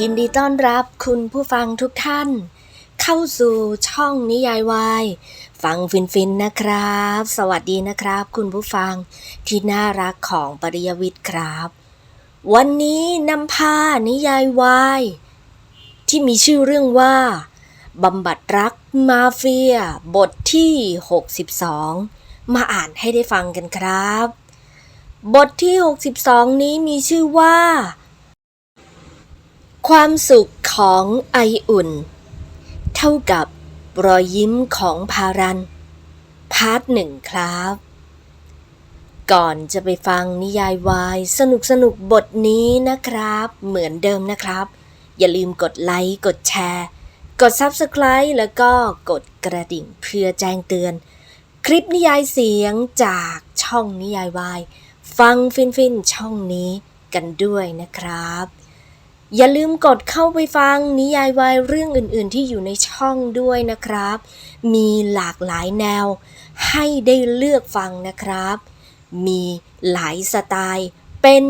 ยินดีต้อนรับคุณผู้ฟังทุกท่าน เข้าสู่ช่องนิยายวาย ฟังฟินๆนะครับ สวัสดีนะครับ คุณผู้ฟังที่น่ารักของปริยวิทย์ครับ วันนี้นำพานิยายวาย ที่มีชื่อเรื่องว่าบำบัดรักมาเฟีย บทที่ 62 มาอ่านให้ได้ฟังกันครับ บทที่ 62 นี้มีชื่อว่า ความสุขของไออุ่น เท่ากับรอยยิ้มของพารัน พาร์ทหนึ่งครับ ก่อนจะไปฟังนิยายวายสนุกสนุกบทนี้นะครับ เหมือนเดิมนะครับ อย่าลืมกดไลค์ กดแชร์ กด Subscribe แล้วก็กดกระดิ่งเพื่อแจ้งเตือน คลิปนิยายเสียงจากช่องนิยายวาย ฟังฟินๆช่องนี้กันด้วยนะครับ อย่าลืมกดเข้าไปฟังนิยายวายเรื่องอื่น ๆ ที่อยู่ในช่องด้วยนะครับ มีหลากหลายแนว ให้ได้เลือกฟังนะครับ มีหลายสไตล์ เป็น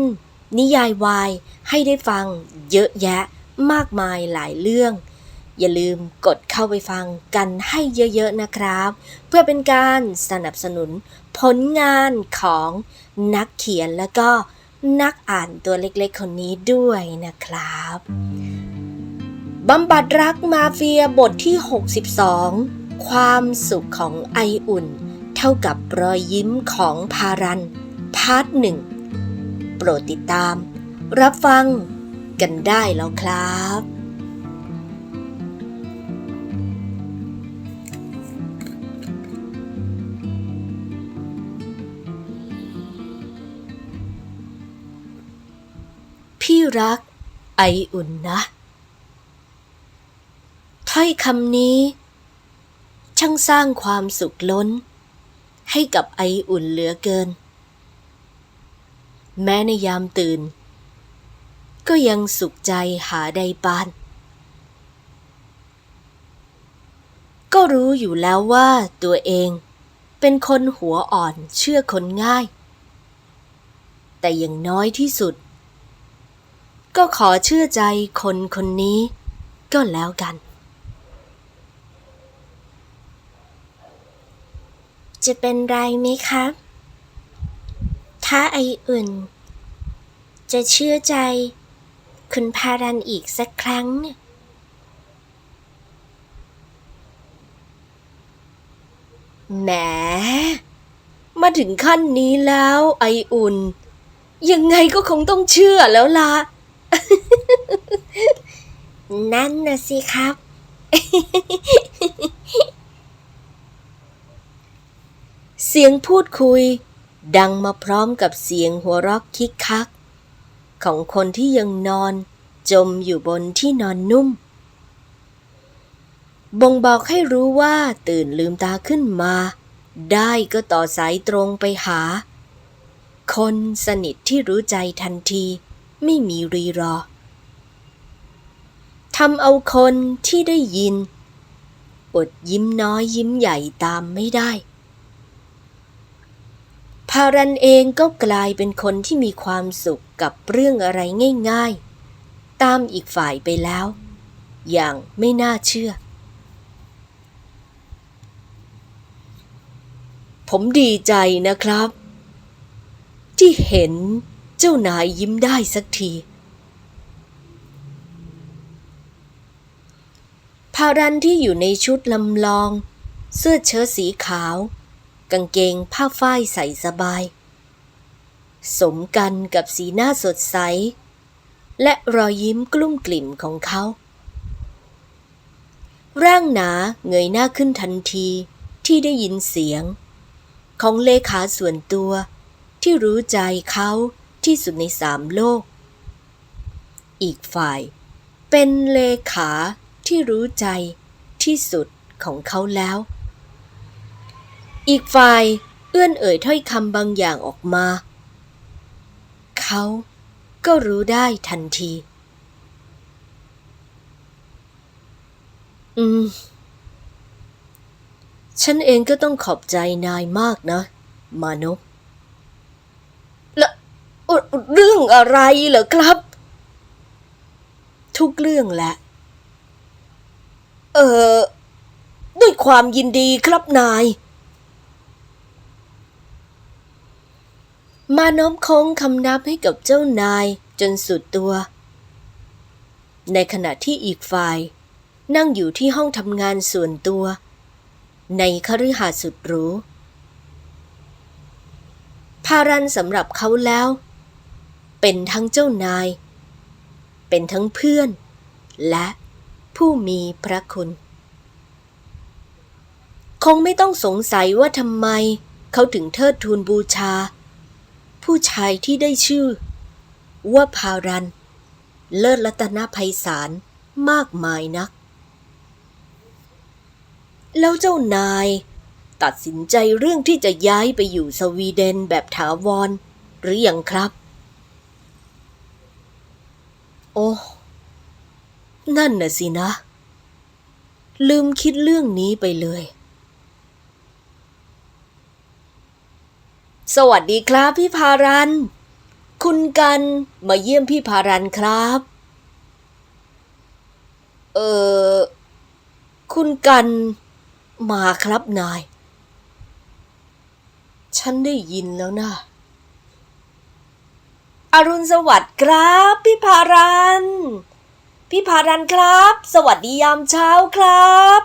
นิยายวายให้ได้ฟังเยอะแยะมากมายหลายเรื่อง อย่าลืมกดเข้าไปฟังกันให้เยอะๆนะครับ เพื่อเป็นการสนับสนุนผลงานของนักเขียนและก็ นักอ่านตัวเล็กๆคนนี้ด้วยนะครับบำบัดรักมาเฟียบทที่ 62 ความสุขของไออุ่น เท่ากับรอยยิ้มของพารัน พาร์ทหนึ่ง โปรดติดตาม รับฟังกันได้แล้วครับ พี่รักไออุ่นนะ ถ้อยคำนี้ ช่างสร้างความสุขล้น ให้กับไออุ่นเหลือเกิน แม้ในยามตื่น ก็ยังสุขใจหาใดปาน ก็รู้อยู่แล้วว่าตัวเองเป็นคนหัวอ่อนเชื่อคนง่าย แต่อย่างน้อยที่สุด ก็ขอเชื่อใจคนคนนี้ก็แล้วกัน จะเป็นไรไหมครับ ถ้าไออุ่น จะเชื่อใจ คุณพารันอีกสักครั้งเนี่ยแหม มาถึงขั้นนี้แล้วไออุ่น ยังไงก็คงต้องเชื่อแล้วล่ะ นั่นนะสิครับ เสียงพูดคุย ดังมาพร้อมกับเสียงหัวเราะคิกคัก ของคนที่ยังนอน จมอยู่บนที่นอนนุ่ม บ่งบอกให้รู้ว่าตื่นลืมตาขึ้นมา ได้ก็ต่อสายตรงไปหา คนสนิทที่รู้ใจทันที ไม่มีรีรอ ทำเอาคนที่ได้ยิน อดยิ้มน้อยยิ้มใหญ่ตามไม่ได้ พารันเองก็กลายเป็นคนที่มีความสุขกับเรื่องอะไรง่ายๆ ตามอีกฝ่ายไปแล้ว อย่างไม่น่าเชื่อ ผมดีใจนะครับ ที่เห็นเจ้านายยิ้มได้สักที พารันที่อยู่ในชุดลำลอง เสื้อเชิ้ตสีขาว กางเกงผ้าฝ้ายใส่สบาย สมกันกับสีหน้าสดใส และรอยยิ้มกลุ้มกลิ่มของเขา ร่างหนาเงยหน้าขึ้นทันทีที่ได้ยินเสียง ของเลขาส่วนตัวที่รู้ใจเขาที่สุดในสามโลก อีกฝ่ายเป็นเลขา ที่รู้ใจที่สุดของเขาแล้ว อีกฝ่ายเอื้อนเอ่ยถ้อยคำบางอย่างออกมา เขาก็รู้ได้ทันที อืม ฉันเองก็ต้องขอบใจนายมากนะ มานพแล้วเอ่อเรื่องอะไรเหรอครับ ทุกเรื่องแหละ เออ ด้วยความยินดีครับนาย มาน้อมค้งคำนับให้กับเจ้านายจนสุดตัว ในขณะที่อีกฝ่าย นั่งอยู่ที่ห้องทำงานส่วนตัว ในคฤหาสน์สุดหรูพารันสำหรับเขาแล้ว เป็นทั้งเจ้านาย เป็นทั้งเพื่อนและ ผู้มีพระคุณ คงไม่ต้องสงสัยว่าทำไมเขาถึงเทิดทูนบูชา ผู้ชายที่ได้ชื่อ ว่าพารัน เลิศรัตนภัยสารมากมายนัก แล้วเจ้านายตัดสินใจเรื่องที่จะย้ายไปอยู่สวีเดนแบบถาวร หรืออยังครับ โอ้ นั่นน่ะสินะ ลืมคิดเรื่องนี้ไปเลย สวัสดีครับพี่พารัน คุณกันมาเยี่ยมพี่พารันครับ เออคุณกันมาครับนาย ฉันได้ยินแล้วนะอรุณสวัสดิ์ครับ พี่พารัน พี่พารันครับ สวัสดียามเช้าครับ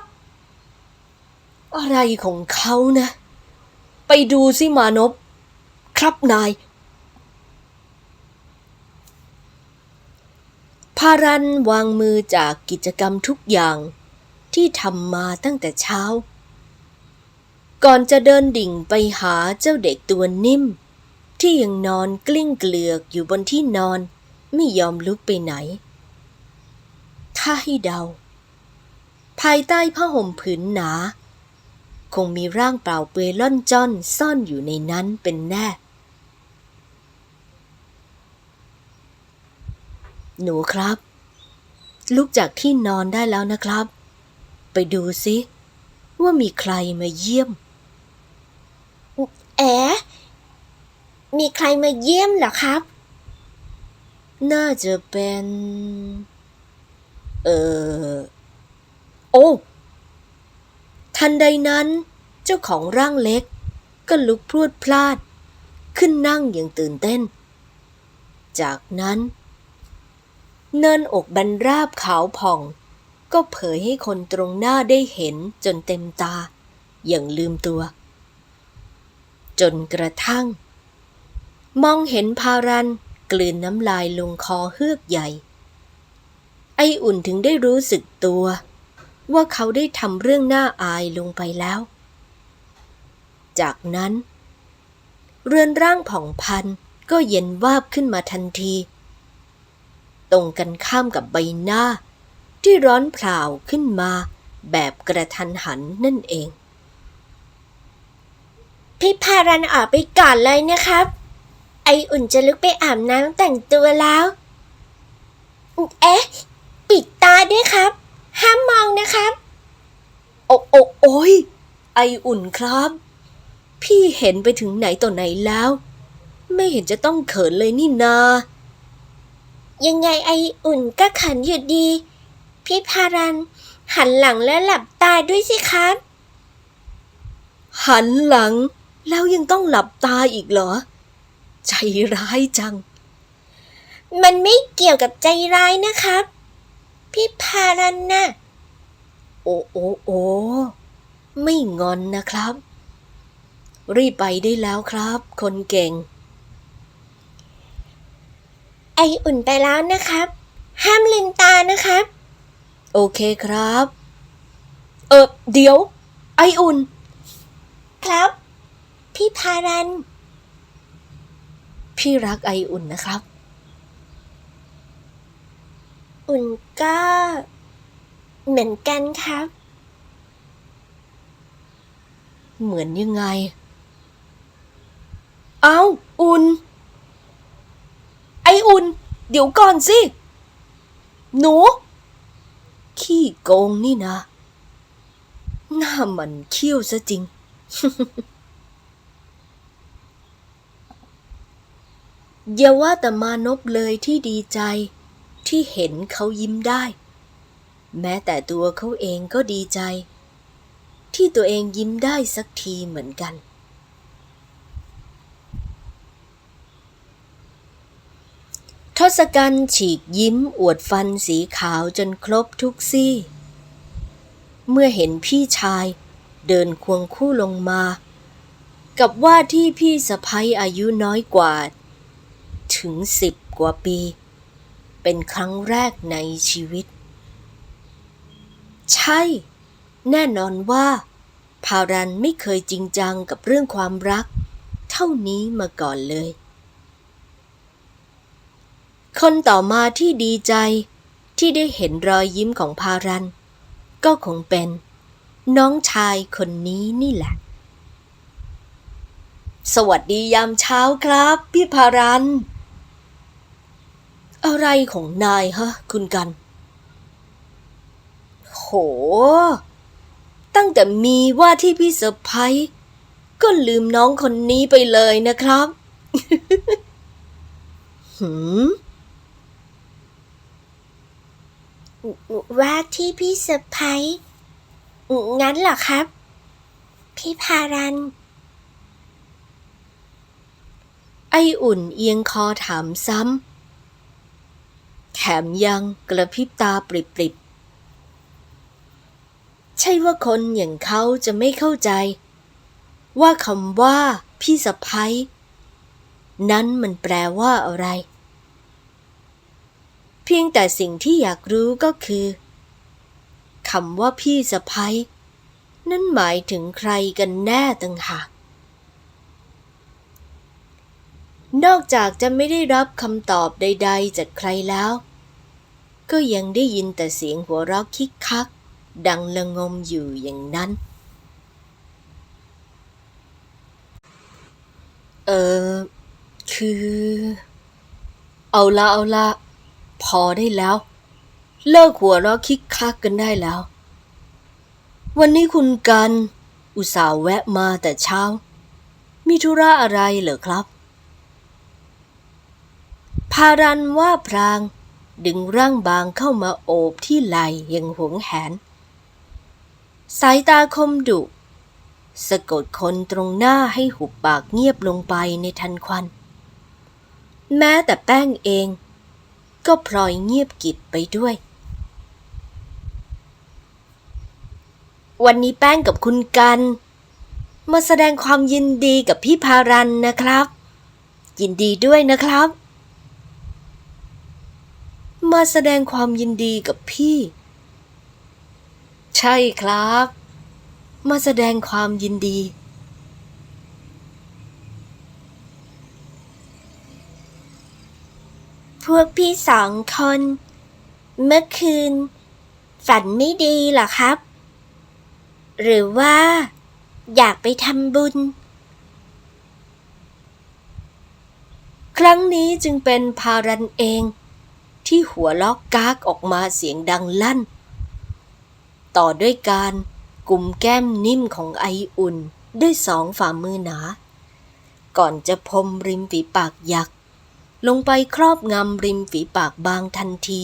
อะไรของเขานะ ไปดูสิมานพครับนาย พารันวางมือจากกิจกรรมทุกอย่างที่ทำมาตั้งแต่เช้า ก่อนจะเดินดิ่งไปหาเจ้าเด็กตัวนิ่ม ที่ยังนอนกลิ้งเกลือกอยู่บนที่นอนไม่ยอมลุกไปไหน ถ้าให้เดา ภายใต้ผ้าห่มผืนหนา คงมีร่างเปล่าเปลือยล่อนจ้อนซ่อนอยู่ในนั้นเป็นแน่ หนูครับ ลุกจากที่นอนได้แล้วนะครับ ไปดูสิว่ามีใครมาเยี่ยม แอ๋มีใครมาเยี่ยมเหรอครับ น่าจะเป็น เออ โอ้ ทันใดนั้น เจ้าของร่างเล็ก ก็ลุกพรวดพลาด ขึ้นนั่งอย่างตื่นเต้น จากนั้น เนินอกบันราบขาวผ่อง ก็เผยให้คนตรงหน้าได้เห็นจนเต็มตา อย่างลืมตัว จนกระทั่ง มองเห็นพารันกลืนน้ำลายลงคอเฮือกใหญ่ ไออุ่นถึงได้รู้สึกตัว ว่าเขาได้ทำเรื่องน่าอายลงไปแล้ว จากนั้น เรือนร่างผ่องพันก็เย็นวาบขึ้นมาทันที ตรงกันข้ามกับใบหน้า ที่ร้อนเผาขึ้นมา แบบกระทันหันนั่นเอง พี่พารันออกไปก่อนเลยนะครับ ไออุ่นจะลุกไปอาบน้ำแต่งตัวแล้ว เอ๊ะ ปิดตาด้วยครับ ห้ามมองนะครับโอ้โอ้โอ้ยไออุ่นครับ พี่เห็นไปถึงไหนต่อไหนแล้ว ไม่เห็นจะต้องเขินเลยนี่นา ยังไงไออุ่นก็ขันอยู่ดี พี่พารัน หันหลังและหลับตาด้วยสิครับ หันหลังแล้วยังต้องหลับตาอีกเหรอ ใจร้ายจัง มันไม่เกี่ยวกับใจร้ายนะครับ พี่พารันน่ะโอ้โอ้โอ้ไม่งอนนะครับ รีบไปได้แล้วครับ คนเก่ง ไออุ่นไปแล้วนะครับ ห้ามลืมตานะครับ โอเคครับ เออเดี๋ยว ไออุ่น ครับ พี่พารัน พี่รักไออุ่นนะครับ อุ่นก็ เหมือนกันครับ เหมือนยังไง เอาอุ่น ไออุ่น เดี๋ยวก่อนสิ หนู ขี้โกงนี่นะ หน้ามันเขี้ยวซะจริง อย่าว่าแต่มานพเลยที่ดีใจ ที่เห็นเขายิ้มได้ แม้แต่ตัวเขาเองก็ดีใจ ที่ตัวเองยิ้มได้สักทีเหมือนกัน ทศกัณฐ์ฉีกยิ้มอวดฟันสีขาวจนครบทุกซี่ เมื่อเห็นพี่ชายเดินควงคู่ลงมา กับว่าที่พี่สะพ้ยอายุน้อยกว่า ถึงสิบกว่าปี เป็นครั้งแรกในชีวิต ใช่ แน่นอนว่า พารันไม่เคยจริงจังกับเรื่องความรัก เท่านี้มาก่อนเลย คนต่อมาที่ดีใจที่ได้เห็นรอยยิ้มของพารัน ก็คงเป็น น้องชายคนนี้นี่แหละ สวัสดียามเช้าครับ พี่พารัน อะไรของนายฮะ คุณกัน โห ตั้งแต่มีว่าที่พี่เซอร์ไพรส์ก็ลืมน้องคนนี้ไปเลยนะครับ หืมว่าที่พี่เซอร์ไพรส์งั้นเหรอครับ พี่พารัน ไออุ่นเอียงคอถามซ้ำ แถมยังกระพริบตาปริบๆ ใช่ว่าคนอย่างเขาจะไม่เข้าใจ ว่าคำว่าพี่สะพ้ยนั้นมันแปลว่าอะไร เพียงแต่สิ่งที่อยากรู้ก็คือคำว่าพี่สะพ้ยนั่นหมายถึงใครกันแน่ต่างหาก นอกจากจะไม่ได้รับคำตอบใด ๆ จากใครแล้ว ก็ยังได้ยินแต่เสียงหัวเราะคิกคัก ดังละงมอยู่อย่างนั้น เออ คือ เอาละเอาละพอได้แล้ว เลิกหัวเราะคิกคักกันได้แล้ว วันนี้คุณกัน อุตส่าห์แวะมาแต่เช้า มีธุระอะไรเหรอครับ พารันว่าพราง ดึงร่างบางเข้ามาโอบที่ไหลอย่างหวงแหน สายตาคมดุสะกดคนตรงหน้าให้หุบปากเงียบลงไปในทันควัน แม้แต่แป้งเอง ก็พลอยเงียบกิบไปด้วย วันนี้แป้งกับคุณกัน มาแสดงความยินดีกับพี่พารันนะครับ ยินดีด้วยนะครับ มาแสดงความยินดีกับพี่ ใช่ครับ มาแสดงความยินดี พวกพี่สองคน เมื่อคืน ฝันไม่ดีเหรอครับ หรือว่า อยากไปทำบุญ ครั้งนี้จึงเป็นพารันเอง ที่หัวล็อกกากออกมาเสียงดังลั่น ต่อด้วยการกุมแก้มนิ่มของไออุ่นด้วยสองฝ่ามือหนา ก่อนจะพรมริมฝีปากยักษ์ลงไปครอบงำริมฝีปากบางทันที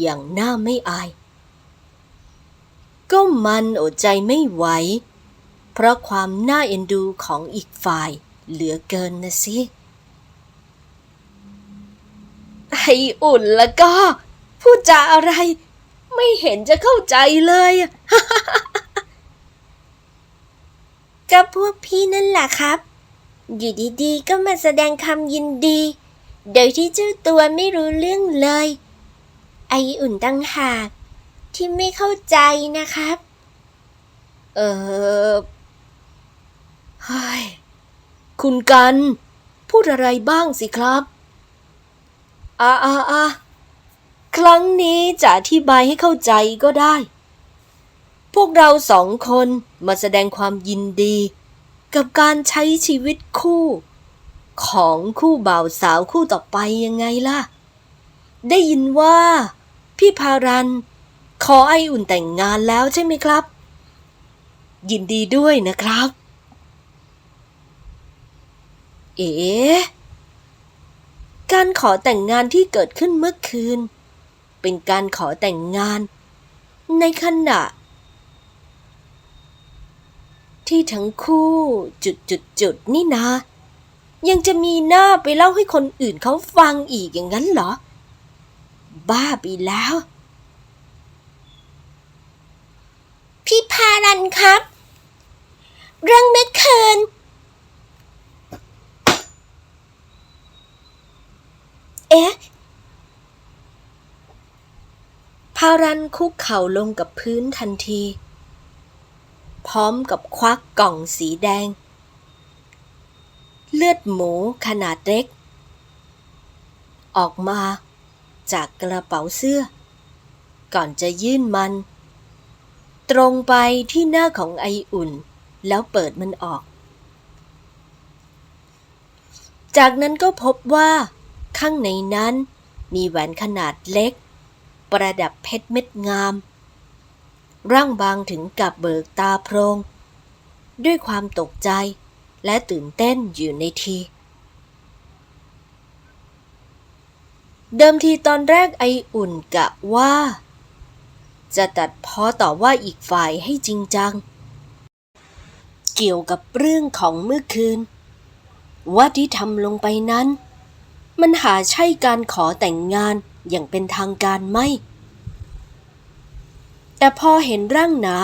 อย่างหน้าไม่อาย ก็มันอดใจไม่ไหว เพราะความน่าเอ็นดูของอีกฝ่ายเหลือเกินนะสิ ไออุ่นแล้วก็ พูดจาอะไร ไม่เห็นจะเข้าใจเลยก็พวกพี่นั่นแหละครับ อยู่ดีๆ ก็มาแสดงคำยินดี โดยที่เจ้าตัวไม่รู้เรื่องเลย ไออุ่นตั้งหากที่ไม่เข้าใจนะครับ เออเฮ้ย คุณกัน พูดอะไรบ้างสิครับ อ่าอ่าอ่าครั้งนี้จะอธิบายให้เข้าใจก็ได้ พวกเราสองคนมาแสดงความยินดี กับการใช้ชีวิตคู่ ของคู่บ่าวสาวคู่ต่อไปยังไงล่ะ ได้ยินว่า พี่พารัน ขอไออุ่นแต่งงานแล้วใช่ไหมครับ ยินดีด้วยนะครับ เอ๋ การขอแต่งงานที่เกิดขึ้นเมื่อคืน เป็นการขอแต่งงาน ในขณะ ที่ทั้งคู่จุดจุดจุดๆนี่นายังจะมีหน้าไปเล่าให้คนอื่นเขาฟังอีกอย่างนั้นเหรอ บ้าไปแล้ว พี่พารันครับ เรื่องเมื่อคืน เอ๊ะ พารันคุกเข่าลงกับพื้นทันที พร้อมกับควักกล่องสีแดง เลือดหมูขนาดเล็ก ออกมาจากกระเป๋าเสื้อ ก่อนจะยื่นมัน ตรงไปที่หน้าของไออุ่น แล้วเปิดมันออก จากนั้นก็พบว่า ข้างในนั้นมีแหวนขนาดเล็ก ประดับเพชรเม็ดงาม ร่างบางถึงกับเบิกตาโพรง ด้วยความตกใจและตื่นเต้นอยู่ในที เดิมทีตอนแรกไออุ่นกะว่า จะตัดพ้อต่อว่าอีกฝ่ายให้จริงจัง เกี่ยวกับเรื่องของเมื่อคืน ว่าที่ทำลงไปนั้น มันหาใช่การขอแต่งงานอย่างเป็นทางการไหมแต่พอเห็นร่างหนา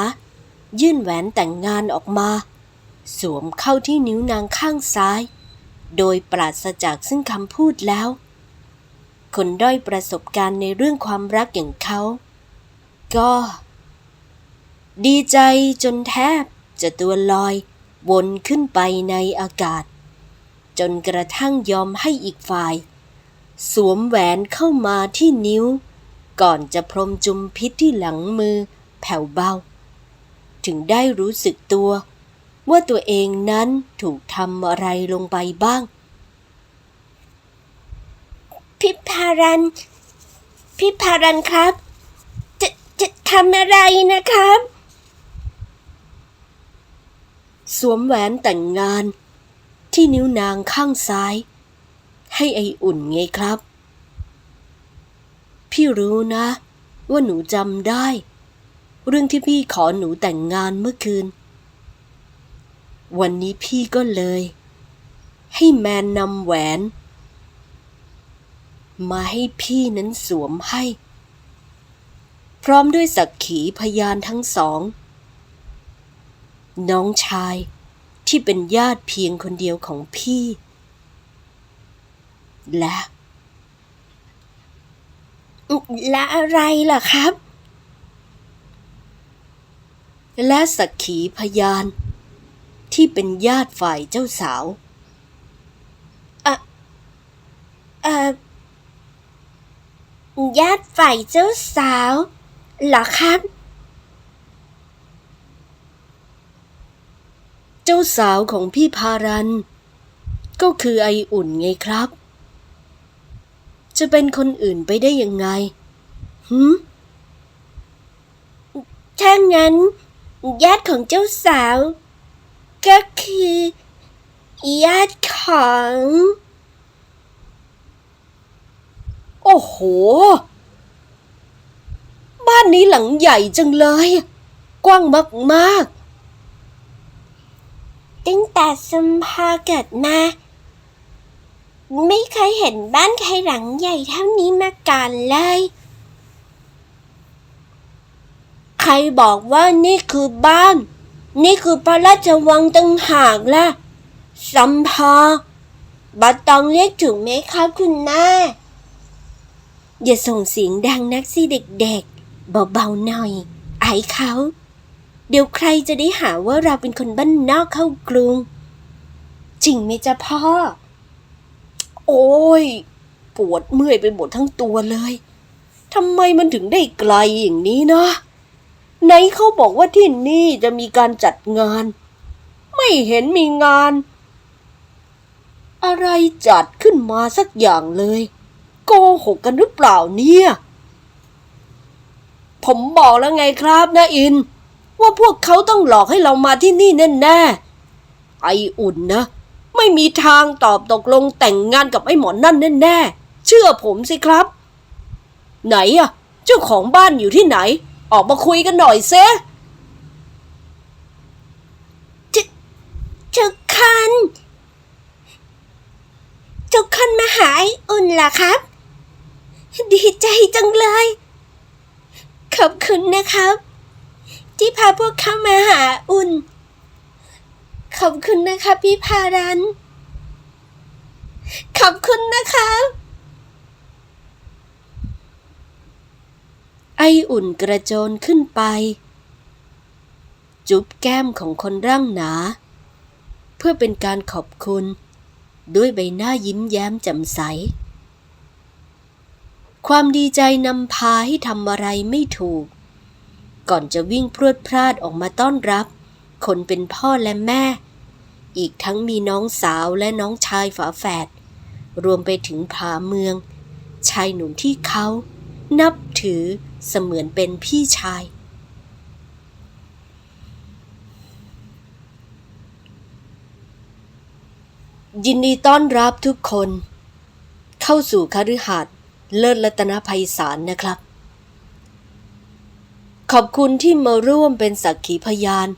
ยื่นแหวนแต่งงานออกมา สวมเข้าที่นิ้วนางข้างซ้าย โดยปราศจากซึ่งคำพูดแล้ว คนด้อยประสบการณ์ในเรื่องความรักอย่างเขา ก็ ดีใจจนแทบจะตัวลอยวนขึ้นไปในอากาศ จนกระทั่งยอมให้อีกฝ่าย สวมแหวนเข้ามาที่นิ้ว ก่อนจะพรมจุมพิษที่หลังมือแผ่วเบา ถึงได้รู้สึกตัว ว่าตัวเองนั้นถูกทำอะไรลงไปบ้างพี่พารันพี่พารันครับ จะจะทำอะไรนะครับ สวมแหวนแต่งงาน ที่นิ้วนางข้างซ้าย ให้ไออุ่นไงครับ พี่รู้นะ ว่าหนูจำได้ เรื่องที่พี่ขอหนูแต่งงานเมื่อคืน วันนี้พี่ก็เลย ให้แมนนำแหวน มาให้พี่นั้นสวมให้ พร้อมด้วยสักขีพยานทั้งสอง น้องชาย ที่เป็นญาติเพียงคนเดียวของพี่ และ และอะไรล่ะครับ และสักขีพยาน ที่เป็นญาติฝ่ายเจ้าสาวเอ่อญาติฝ่ายเจ้าสาวเหรอครับ จ้าสาวของพี่พารัน ก็คือไออุ่นไงครับ จะเป็นคนอื่นไปได้ยังไงหืมถ้างั้น ญาติของเจ้าสาว ก็คือญาติของ โอ้โห บ้านนี้หลังใหญ่จังเลย กว้างมาก ตั้งแต่สมพาเกิดมา ไม่เคยเห็นบ้านใครหลังใหญ่เท่านี้มาก่อนเลย ใครบอกว่านี่คือบ้าน นี่คือพระราชวังตั้งหากล่ะสมพาบัตตองเรียกถูกไหมครับคุณแม่อย่าส่งเสียงดังนักสิเด็กๆ เบาๆหน่อย ไอายเขา เดี๋ยวใครจะได้หาว่าเราเป็นคนบ้านนอกเข้ากรุง จริงไหมจ๊ะพ่อ โอ้ย ปวดเมื่อยไปหมดทั้งตัวเลยทำไมมันถึงได้ไกลอย่างนี้นะไหนเขาบอกว่าที่นี่จะมีการจัดงาน ไม่เห็นมีงาน อะไรจัดขึ้นมาสักอย่างเลย โกหกกันหรือเปล่าเนี่ย ผมบอกแล้วไงครับนะอิน ว่าพวกเขาต้องหลอกให้เรามาที่นี่แน่ๆ ไออุ่นนะ ไม่มีทางตอบตกลงแต่งงานกับไอ้หมอนั่นแน่ๆ เชื่อผมสิครับ ไหนอะเจ้าของบ้านอยู่ที่ไหน ออกมาคุยกันหน่อยเซเจ้าคันเจ้าคันมาหาไออุ่นล่ะครับ ดีใจจังเลย ขอบคุณนะครับ ที่พาพวกเขามาหาอุ่น ขอบคุณนะครับพี่พารัน ขอบคุณนะครับไออุ่นกระโจนขึ้นไป จุ๊บแก้มของคนร่างหนา เพื่อเป็นการขอบคุณ ด้วยใบหน้ายิ้มแย้มแจ่มใส ความดีใจนำพาให้ทำอะไรไม่ถูก ก่อนจะวิ่งพรวดพลาดออกมาต้อนรับ คนเป็นพ่อและแม่ อีกทั้งมีน้องสาวและน้องชายฝาแฝด รวมไปถึงผาเมือง ชายหนุ่มที่เขา นับถือเสมือนเป็นพี่ชาย ยินดีต้อนรับทุกคน เข้าสู่คฤหาสน์เลิศรัตนภัยสารนะครับ ขอบคุณที่มาร่วมเป็นสักขีพยาน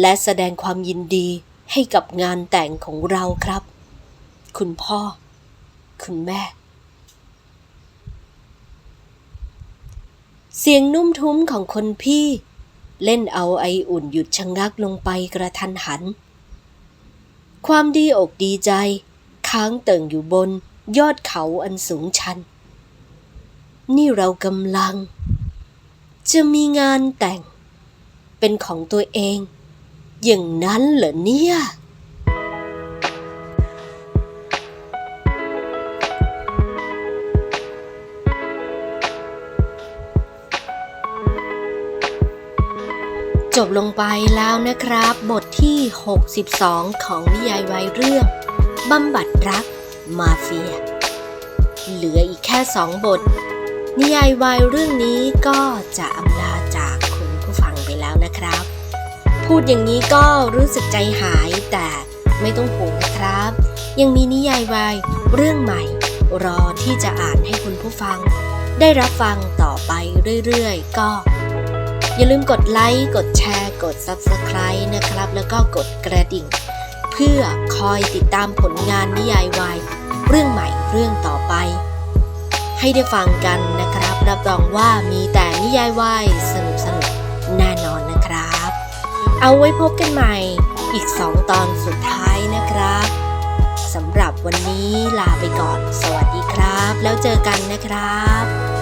และแสดงความยินดีให้กับงานแต่งของเราครับ คุณพ่อ คุณแม่ เสียงนุ่มทุ้มของคนพี่ เล่นเอาไออุ่นหยุดชะงักลงไปกระทันหัน ความดีอกดีใจ ค้างเติ่งอยู่บนยอดเขาอันสูงชัน นี่เรากำลัง จะมีงานแต่ง เป็นของตัวเอง อย่างนั้นเหรอเนี่ยจบลงไปแล้วนะครับ บทที่ 62 ของนิยายวายเรื่องบำบัดรัก มาเฟีย เหลืออีกแค่สองบท นิยายวายเรื่องนี้ก็จะอำลาจากคุณผู้ฟังไปแล้วนะครับ พูดอย่างนี้ก็รู้สึกใจหายแต่ไม่ต้องห่วงนะครับ ยังมีนิยายวายเรื่องใหม่ รอที่จะอ่านให้คุณผู้ฟัง ได้รับฟังต่อไปเรื่อยๆ ก็ อย่าลืมกดไลค์กดแชร์กด Subscribe นะครับ แล้วก็กดกระดิ่ง เพื่อคอยติดตามผลงานนิยายวายเรื่องใหม่เรื่องต่อไป ให้ได้ฟังกันนะครับ รับรองว่ามีแต่นิยายวายสนุกสนุกแน่นอนนะครับ เอาไว้พบกันใหม่อีก 2 ตอนสุดท้ายนะครับสำหรับวันนี้ลาไปก่อน สวัสดีครับ แล้วเจอกันนะครับ